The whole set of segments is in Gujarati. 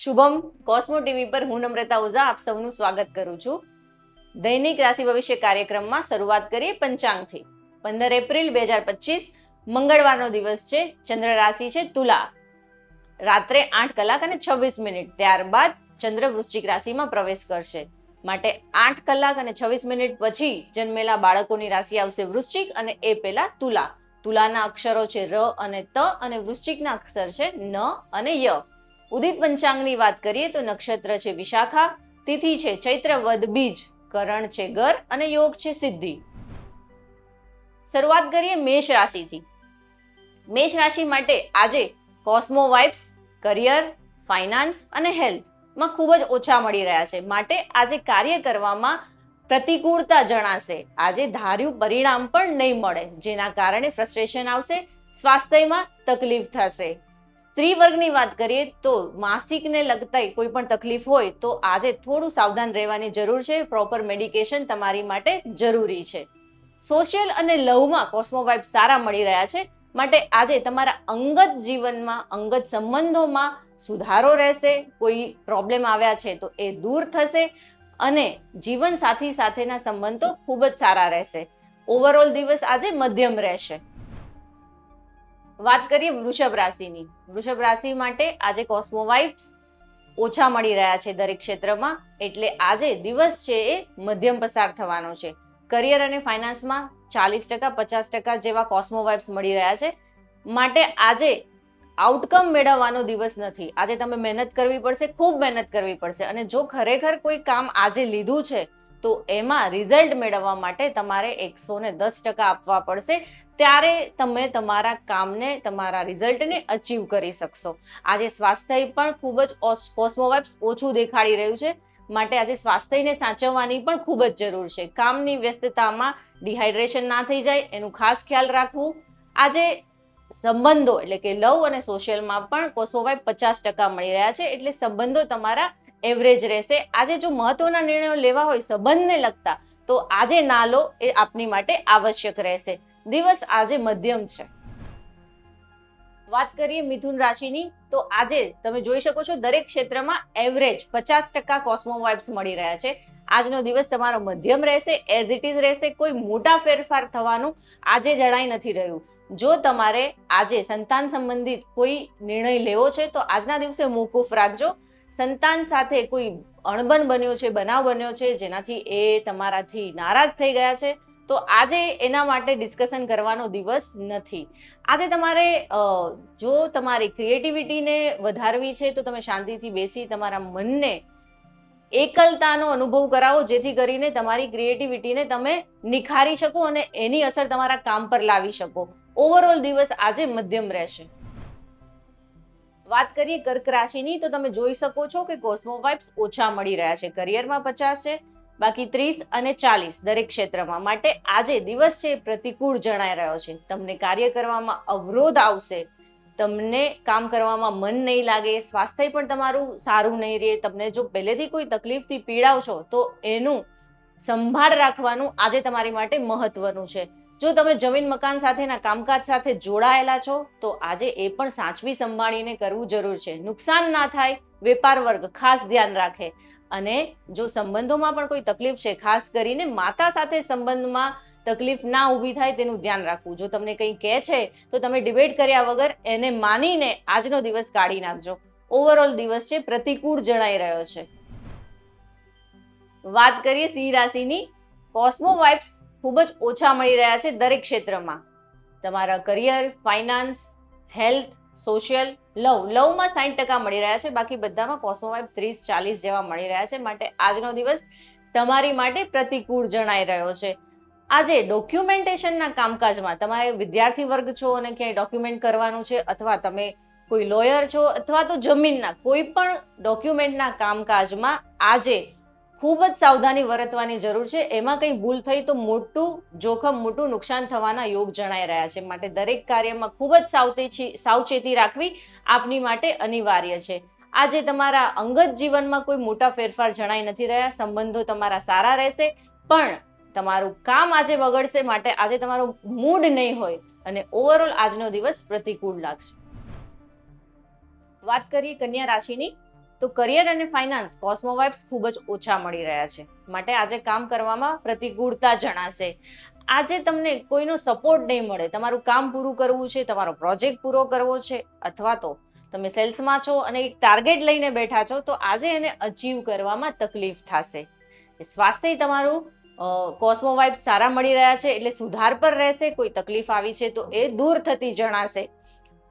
શુભમ, કોસ્મો ટીવી પર હું નમ્રતા ઓઝા આપ સૌનું સ્વાગત કરું છું. દૈનિક રાશિ ભવિષ્ય કાર્યક્રમમાં શરૂઆત કરીએ પંચાંગથી. પંદર એપ્રિલ બે હજાર પચીસ, મંગળવારનો દિવસ છે, ચંદ્ર રાશિ છે, તુલા. રાત્રે આઠ કલાક અને છવ્વીસ મિનિટ, ત્યારબાદ ચંદ્ર વૃશ્ચિક રાશિમાં પ્રવેશ કરશે. માટે આઠ કલાક અને છવ્વીસ મિનિટ પછી જન્મેલા બાળકોની રાશિ આવશે વૃશ્ચિક અને એ પહેલા તુલા. તુલાના અક્ષરો છે ર અને ત અને વૃશ્ચિકના અક્ષર છે ન અને ય. ઉદિત પંચાંગની વાત કરીએ તો નક્ષત્ર છે વિશાખા, તિથિ છે ચૈત્ર વદ બીજ, કરણ છે ગર અને યોગ છે સિદ્ધિ. શરૂઆત કરીએ મેષ રાશિથી. મેષ રાશિ માટે આજે કોસ્મો વાઇબ્સ કરિયર, ફાઇનાન્સ અને હેલ્થમાં ખૂબ જ ઓછા મળી રહ્યા છે. માટે આજે કાર્ય કરવામાં પ્રતિકૂળતા જણાશે. આજે ધાર્યું પરિણામ પણ નહીં મળે, જેના કારણે ફ્રસ્ટ્રેશન આવશે, સ્વાસ્થ્યમાં તકલીફ થશે. સ્ત્રી વર્ગની વાત કરીએ તો માસિકને લગતા કોઈ પણ તકલીફ હોય તો આજે થોડું સાવધાન રહેવાની જરૂર છે. પ્રોપર મેડિકેશન તમારી માટે જરૂરી છે. સોશિયલ અને લવમાં કોસ્મોવાઇબ સારા મળી રહ્યા છે. માટે આજે તમારા અંગત જીવનમાં, અંગત સંબંધોમાં સુધારો રહેશે. કોઈ પ્રોબ્લેમ આવ્યા છે તો એ દૂર થશે અને જીવન સાથી સાથેના સંબંધો ખૂબ જ સારા રહેશે. ઓવરઓલ દિવસ આજે મધ્યમ રહેશે. વાત કરીએ વૃષભ રાશિની. વૃષભ રાશિ માટે આજે કોસ્મો વાઇબ્સ ઓછા મળી રહ્યા છે દરેક ક્ષેત્રમાં. એટલે આજે દિવસ છે એ મધ્યમ પસાર થવાનો છે. કરિયર અને ફાઇનાન્સમાં ચાલીસ ટકા, પચાસ ટકા જેવા કોસ્મો વાઇબ્સ મળી રહ્યા છે. માટે આજે આઉટકમ મેળવવાનો દિવસ નથી. આજે તમે મહેનત કરવી પડશે, ખૂબ મહેનત કરવી પડશે. અને જો ખરેખર કોઈ કામ આજે લીધું છે તો એમાં રિઝલ્ટ મેળવવા માટે તમારે એકસો ને દસ ટકા આપવા પડશે. ત્યારે તમે તમારા કામને, તમારા રિઝલ્ટને અચીવ કરી શકશો. આજે સ્વાસ્થ્ય પણ ખૂબ જ કોસ્મોવાઇબ્સ ઓછું દેખાડી રહ્યું છે. માટે આજે સ્વાસ્થ્યને સાચવવાની પણ ખૂબ જ જરૂર છે. કામની વ્યસ્તતામાં ડિહાઇડ્રેશન ના થઈ જાય, એનું ખાસ ખ્યાલ રાખવું. આજે સંબંધો એટલે કે લવ અને સોશિયલમાં પણ કોસ્મોવાઇબ પચાસ ટકા મળી રહ્યા છે. એટલે સંબંધો તમારા એવરેજ રહેશે. આજે જો મહત્વના નિર્ણયો લેવા હોય સંબંધને લગતા, તો આજે ના લો એ આપની માટે આવશ્યક રહેશે. દિવસ આજે મધ્યમ છે. વાત કરીએ મિથુન રાશિની, તો આજે તમે જોઈ શકો છો દરેક ક્ષેત્રમાં એવરેજ પચાસ ટકા કોસ્મો વાઇબ્સ મળી રહ્યા છે. આજનો દિવસ તમારો મધ્યમ રહેશે એઝ ઇટ ઇઝ રહેશે. કોઈ મોટા ફેરફાર થવાનું આજે જણાઈ નથી રહ્યું. જો તમારે આજે સંતાન સંબંધિત કોઈ નિર્ણય લેવો છે, તો આજના દિવસે મોકૂફ રાખજો. સંતાન સાથે કોઈ અણબન બન્યો છે, બનાવ બન્યો છે, જેનાથી એ તમારાથી નારાજ થઈ ગયા છે, તો આજે એના માટે ડિસ્કશન કરવાનો દિવસ નથી. આજે તમારે જો તમારી ક્રિએટિવિટીને વધારવી છે, તો તમે શાંતિથી બેસી તમારા મનને એકલતાનો અનુભવ કરાવો, જેથી કરીને તમારી ક્રિએટિવિટીને તમે નિખારી શકો અને એની અસર તમારા કામ પર લાવી શકો. ઓવરઓલ દિવસ આજે મધ્યમ રહેશે. વાત કરીએ કર્ક રાશિની, તો તમે જોઈ શકો છો કે કોસ્મો વાઇબ્સ ઓછા મળી રહ્યા છે. કરિયરમાં પચાસ છે, બાકી ત્રીસ અને ચાલીસ દરેક ક્ષેત્રમાં. માટે આજે દિવસ છે પ્રતિકૂળ જણાઈ રહ્યો છે. તમને કાર્ય કરવામાં અવરોધ આવશે, તમને કામ કરવામાં મન નહીં લાગે, સ્વાસ્થ્ય પણ તમારું સારું નહીં રહે, તમને જો પહેલેથી કોઈ તકલીફથી પીડાવશો, તો એનું સંભાળ રાખવાનું આજે તમારી માટે મહત્વનું છે. જો તમે જમીન મકાન સાથેના કામકાજ સાથે જોડાયેલા છો, તો આજે એ પણ સાચવી સંભાળીને કરવું જરૂર છે. નુકસાન ના થાય, વેપાર વર્ગ ખાસ ધ્યાન રાખે. અને જો સંબંધોમાં પણ કોઈ તકલીફ છે, ખાસ કરીને માતા સાથે સંબંધમાં તકલીફ ના ઊભી થાય તેનું ધ્યાન રાખવું. જો તમને કંઈ કહે છે, તો તમે ડિબેટ કર્યા વગર એને માનીને આજનો દિવસ કાઢી નાખજો. ઓવરઓલ દિવસ છે, પ્રતિકૂળ જણાઈ રહ્યો છે. વાત કરીએ સિંહ રાશિની. કોસ્મો વાઇબ્સ ખૂબ જ ઓછા મળી રહ્યા છે દરેક ક્ષેત્રમાં. તમારા career finance health social love, લવમાં સાઠ ટકા મળી રહ્યા છે, બાકી બધામાં કોસ્મો વાઇબ ત્રીસ, ચાલીસ જેવા મળી રહ્યા છે. માટે આજનો દિવસ તમારી માટે પ્રતિકૂળ જણાઈ રહ્યો છે. આજે ડોક્યુમેન્ટેશનના કામકાજમાં તમારે વિદ્યાર્થી વર્ગ છો અને ક્યાંય ડોક્યુમેન્ટ કરવાનું છે અથવા તમે કોઈ લોયર છો અથવા તો જમીનના કોઈ પણ ડોક્યુમેન્ટના કામકાજમાં આજે ખૂબ જ સાવધાની વર્તવાની જરૂર છે. એમાં કંઈ ભૂલ થઈ તો મોટું જોખમ, મોટું નુકસાન થવાના યોગ જણાઈ રહ્યા છે. માટે દરેક કાર્યમાં ખૂબ જ સાવચેતી સાવચેતી રાખવી આપની માટે અનિવાર્ય છે. આજે તમારા અંગત જીવનમાં કોઈ મોટા ફેરફાર જણાઈ નથી રહ્યા. સંબંધો તમારા સારા રહેશે, પણ તમારું કામ આજે બગડશે માટે આજે તમારો મૂડ નહીં હોય અને ઓવરઓલ આજનો દિવસ પ્રતિકૂળ લાગશે. વાત કરીએ કન્યા રાશિની. તો કરિયર અને ફાઇનાન્સ કોસ્મો વાઇબ્સ ખૂબ જ ઓછા મળી રહ્યા છે. માટે આજે કામ કરવામાં પ્રતિકૂળતા જણાશે. આજે તમને કોઈનો સપોર્ટ નહીં મળે, તમારું કામ પૂરું કરવું છે, તમારો પ્રોજેક્ટ પૂરો કરવો છે, અથવા તો તમે સેલ્સમાં છો અને એક ટાર્ગેટ લઈને બેઠા છો, તો આજે એને અચીવ કરવામાં તકલીફ થશે. સ્વાસ્થ્ય તમારું કોસ્મો વાઇબ સારા મળી રહ્યા છે, એટલે સુધાર પર રહેશે, કોઈ તકલીફ આવી છે, તો એ દૂર થતી જણાશે.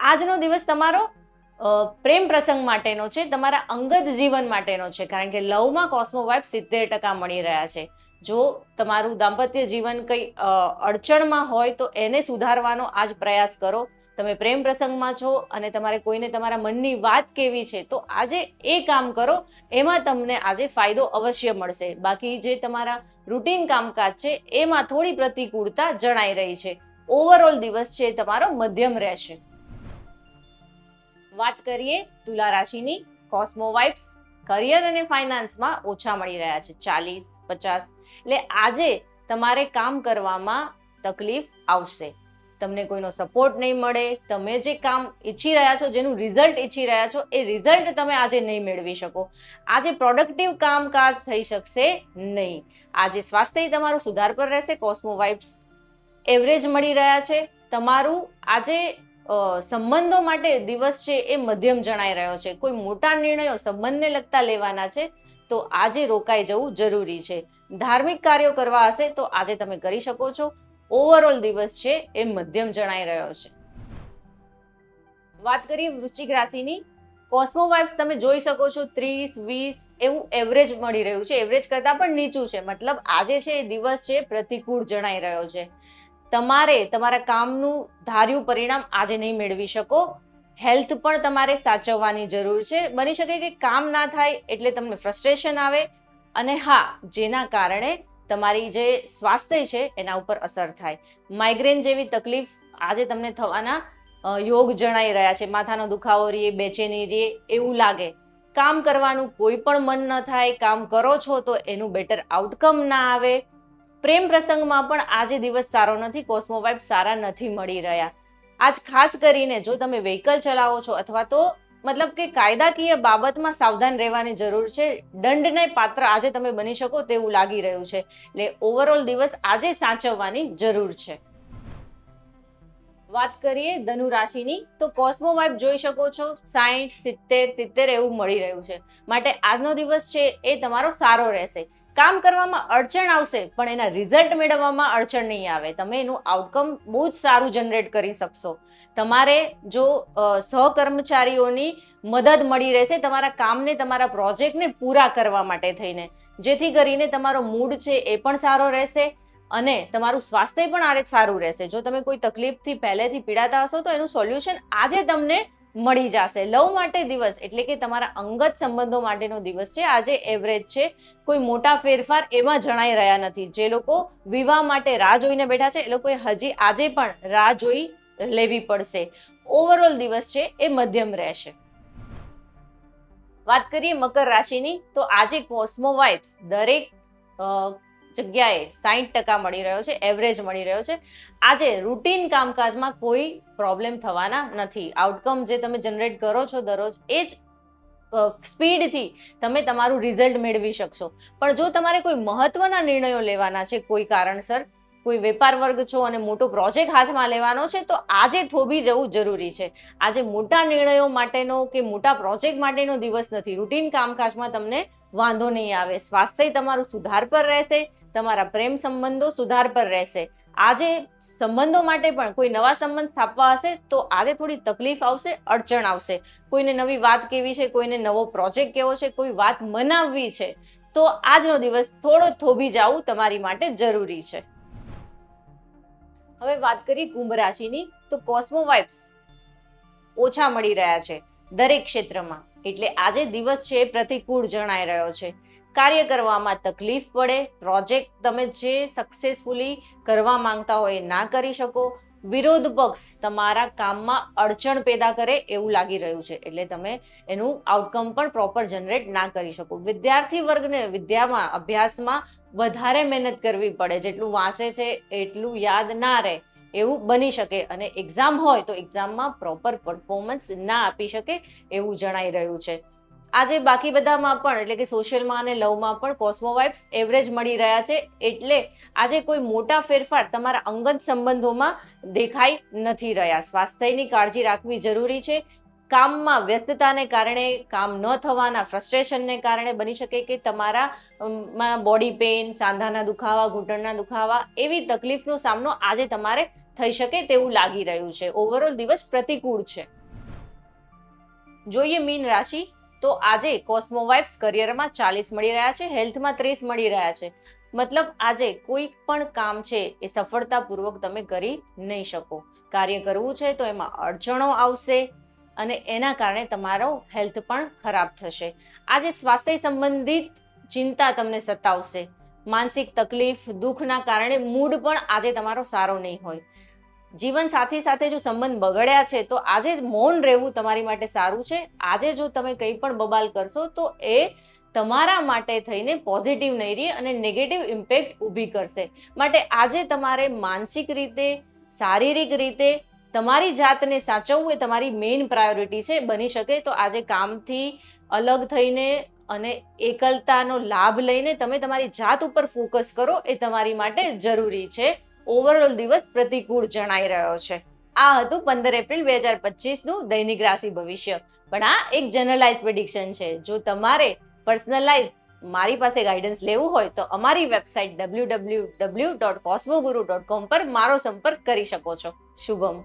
આજનો દિવસ તમારો પ્રેમ પ્રસંગ માટેનો છે, તમારા અંગત જીવન માટેનો છે, કારણ કે લવમાં કોસ્મો વાઇબ સિત્તેર ટકા મળી રહ્યા છે. જો તમારું દાંપત્ય જીવન કંઈ અડચણમાં હોય તો એને સુધારવાનો આજ પ્રયાસ કરો. તમે પ્રેમ પ્રસંગમાં છો અને તમારે કોઈને તમારા મનની વાત કેવી છે, તો આજે એ કામ કરો. એમાં તમને આજે ફાયદો અવશ્ય મળશે. બાકી જે તમારા રૂટીન કામકાજ છે, એમાં થોડી પ્રતિકૂળતા જણાઈ રહી છે. ઓવરઓલ દિવસ છે તમારો મધ્યમ રહેશે. વાત કરીએ તુલા રાશિની કોસ્મો વાઇબ્સ કરિયર અને ફાઇનાન્સમાં ઓછા મળી રહ્યા છે, ચાલીસ, પચાસ. એટલે આજે તમારે કામ કરવામાં તકલીફ આવશે. તમને કોઈનો સપોર્ટ નહીં મળે, તમે જે કામ ઈચ્છી રહ્યા છો, જેનું રિઝલ્ટ ઈચ્છી રહ્યા છો, એ રિઝલ્ટ તમે આજે નહીં મેળવી શકો. આજે પ્રોડક્ટિવ કામકાજ થઈ શકશે નહીં. આજે સ્વાસ્થ્ય તમારું સુધાર પર રહેશે કોસ્મો વાઇબ્સ એવરેજ મળી રહ્યા છે. તમારું આજે સંબંધો માટે દિવસ છે એ મધ્યમ જણાઈ રહ્યો છે. કોઈ મોટા નિર્ણયો સંબંધને લગતા લેવાના છે, તો આજે રોકાઈ જવું જરૂરી છે. ધાર્મિક કાર્યો કરવા હશે, તો આજે તમે કરી શકો છો. ઓવરઓલ દિવસ છે એ મધ્યમ જણાઈ રહ્યો છે. વાત કરીએ વૃશ્ચિક રાશિની. કોસ્મો વાઇબ્સ તમે જોઈ શકો છો, ત્રીસ, વીસ, એવું એવરેજ મળી રહ્યું છે. એવરેજ કરતાં પણ નીચું છે. મતલબ આજે છે એ દિવસ છે પ્રતિકૂળ જણાઈ રહ્યો છે. તમારે તમારા કામનું ધાર્યું પરિણામ આજે નહીં મેળવી શકો. હેલ્થ પણ તમારે સાચવવાની જરૂર છે. બની શકે કે કામ ના થાય એટલે તમને ફ્રસ્ટ્રેશન આવે. અને હા, જેના કારણે તમારી જે સ્વાસ્થ્ય છે એના ઉપર અસર થાય. માઇગ્રેન જેવી તકલીફ આજે તમને થવાના યોગ જણાઈ રહ્યા છે. માથાનો દુખાવો રહીએ બેચેની રહીએ એવું લાગે. કામ કરવાનું કોઈ પણ મન ન થાય, કામ કરો છો તો એનું બેટર આઉટકમ ના આવે. પ્રેમ પ્રસંગમાં પણ આજે દિવસ સારો નથી, કોસ્મો વાઇબ સારા નથી મળી રહ્યા. આજ ખાસ કરીને જો તમે વ્હીકલ ચલાવો છો અથવા તો મતલબ કે કાયદાકીય બાબતમાં સાવધાન રહેવાની જરૂર છે, દંડને પાત્ર આજે તમે બની શકો તેવું લાગી રહ્યું છે. એટલે ઓવરઓલ દિવસ આજે સાચવવાની જરૂર છે. વાત કરીએ ધનુ રાશિની, તો કોસ્મો વાઇબ જોઈ શકો છો સાઠ સિત્તેર સિત્તેર એવું મળી રહ્યું છે. માટે આજનો દિવસ છે એ તમારો સારો રહેશે. કામ કરવામાં અડચણ આવશે, પણ એના રિઝલ્ટ મેળવવામાં અડચણ નહીં આવે. તમે એનું આઉટકમ બહુ જ સારું જનરેટ કરી શકશો. તમારે જો સહકર્મચારીઓની મદદ મળી રહેશે, તમારા કામને, તમારા પ્રોજેક્ટને પૂરા કરવા માટે થઈને. જેથી કરીને તમારો મૂડ છે એ પણ સારો રહેશે અને તમારું સ્વાસ્થ્ય પણ આરે સારું રહેશે. જો તમે કોઈ તકલીફથી પહેલેથી પીડાતા હશો, તો એનું સોલ્યુશન આજે તમને મળી જશે. લવ માટે દિવસ એટલે કે તમારા અંગત સંબંધો માટેનો દિવસ છે. આજે એવરેજ છે. કોઈ મોટા ફેરફાર એમાં જણાઈ રહ્યા નથી. જે લોકો વિવાહ માટે રાહ જોઈને બેઠા છે, એ લોકોએ હજી આજે પણ રાહ જોઈ લેવી પડશે. ઓવરઓલ દિવસ છે, એ મધ્યમ રહેશે. વાત કરીએ મકર રાશિની, તો આજે કોસ્મો વાઇબ્સ દરેક જગ્યાએ સાહીઠ ટકા મળી રહ્યો છે એવરેજ મળી રહ્યો છે. આજે રૂટીન કામકાજમાં કોઈ પ્રોબ્લેમ થવાના નથી. આઉટકમ જે તમે જનરેટ કરો છો દરરોજ, એ જ સ્પીડથી તમે તમારું રિઝલ્ટ મેળવી શકશો. પણ જો તમારે કોઈ મહત્વના નિર્ણયો લેવાના છે, કોઈ કારણસર, કોઈ વેપાર વર્ગ છો અને મોટો પ્રોજેક્ટ હાથમાં લેવાનો છે, તો આજે થોભી જવું જરૂરી છે. આજે મોટા નિર્ણયો માટેનો કે મોટા પ્રોજેક્ટ માટેનો દિવસ નથી. રૂટીન કામકાજમાં તમને વાંધો નહીં આવે. સ્વાસ્થ્ય તમારું સુધાર પર રહેશે, તમારા પ્રેમ સંબંધો સુધાર પર રહેશે. આજે સંબંધો માટે પણ કોઈ નવા સંબંધ સ્થાપવા હશે તો આજે થોડી તકલીફ આવશે, અડચણ આવશે. કોઈને નવી વાત કેવી છે, કોઈને નવો પ્રોજેક્ટ કેવો છે, કોઈ વાત મનાવવી છે, તો આજનો દિવસ થોડો થોભી જવું તમારી માટે જરૂરી છે. હવે વાત કરીએ કુંભ રાશિની, તો કોસ્મો વાઇબ્સ ઓછા મળી રહ્યા છે દરેક ક્ષેત્રમાં. એટલે આજે દિવસ છે પ્રતિકૂળ જણાઈ રહ્યો છે. કાર્ય કરવામાં તકલીફ પડે, પ્રોજેક્ટ તમે જે સક્સેસફુલી કરવા માંગતા હોય ના કરી શકો. વિરોધ પક્ષ તમારા કામમાં અડચણ પેદા કરે એવું લાગી રહ્યું છે. એટલે તમે એનું આઉટકમ પણ પ્રોપર જનરેટ ના કરી શકો. વિદ્યાર્થી વર્ગને વિદ્યામાં અભ્યાસમાં વધારે મહેનત કરવી પડે. જેટલું વાંચે છે, એટલું યાદ ના રહે. એવું બની શકે અને એક્ઝામ હોય તો એક્ઝામમાં પ્રોપર પરફોર્મન્સ ના આપી શકે એવું જણાઈ રહ્યું છે. આજે બાકી બધામાં પણ એટલે કે સોશિયલમાં અને લવમાં પણ કોસ્મોવાઇબ્સ એવરેજ મળી રહ્યા છે એટલે આજે કોઈ મોટા ફેરફાર તમારા અંગત સંબંધોમાં દેખાઈ નથી રહ્યા. સ્વાસ્થ્યની કાળજી રાખવી જરૂરી છે. કામમાં વ્યસ્તતાને કારણે, કામ ન થવાના ફ્રસ્ટ્રેશનને કારણે બની શકે કે તમારા માં બોડી પેઇન સાંધાના દુખાવા, ઘૂંટણના દુખાવા એવી તકલીફનો સામનો આજે તમારે થઈ શકે તેવું લાગી રહ્યું છે. ઓવરઓલ દિવસ પ્રતિકૂળ છે. જોઈએ મીન રાશિ, તો આજે કોસ્મો વાઇબ્સ કરિયરમાં ચાલીસ મળી રહ્યા છે, હેલ્થમાં ત્રીસ મળી રહ્યા છે. મતલબ આજે કોઈ પણ કામ છે એ સફળતાપૂર્વક તમે કરી નહીં શકો. કાર્ય કરવું છે તો એમાં અડચણો આવશે અને એના કારણે તમારો હેલ્થ પણ ખરાબ થશે. આજે સ્વાસ્થ્ય સંબંધિત ચિંતા તમને સતાવશે. માનસિક તકલીફ, દુઃખના કારણે મૂડ પણ આજે તમારો સારો નહીં હોય. જીવન સાથી સાથે જો સંબંધ બગડ્યા છે, તો આજે મૌન રહેવું તમારી માટે સારું છે. આજે જો તમે કંઈ પણ બબાલ કરશો, તો એ તમારા માટે થઈને પોઝિટિવ નહીં રહે અને નેગેટિવ ઇમ્પેક્ટ ઊભી કરશે. માટે આજે તમારે માનસિક રીતે, શારીરિક રીતે તમારી જાતને સાચવવું એ તમારી મેઇન પ્રાયોરિટી છે, બની શકે તો આજે કામથી અલગ થઈને અને એકલતાનો લાભ લઈને તમે તમારી જાત ઉપર ફોકસ કરો એ તમારી માટે જરૂરી છે. ઓવરઓલ દિવસ પ્રતિકૂળ જણાઈ રહ્યો છે. આ હતું પંદર એપ્રિલ બે હજાર પચીસનું દૈનિક રાશિ ભવિષ્ય. પણ આ એક જનરલાઇઝ પ્રિડિક્શન છે. જો તમારે પર્સનલાઇઝ મારી પાસે ગાઈડન્સ લેવું હોય તો અમારી website W W W dot Cosmoguru dot com પર મારો સંપર્ક કરી શકો છો. શુભમ.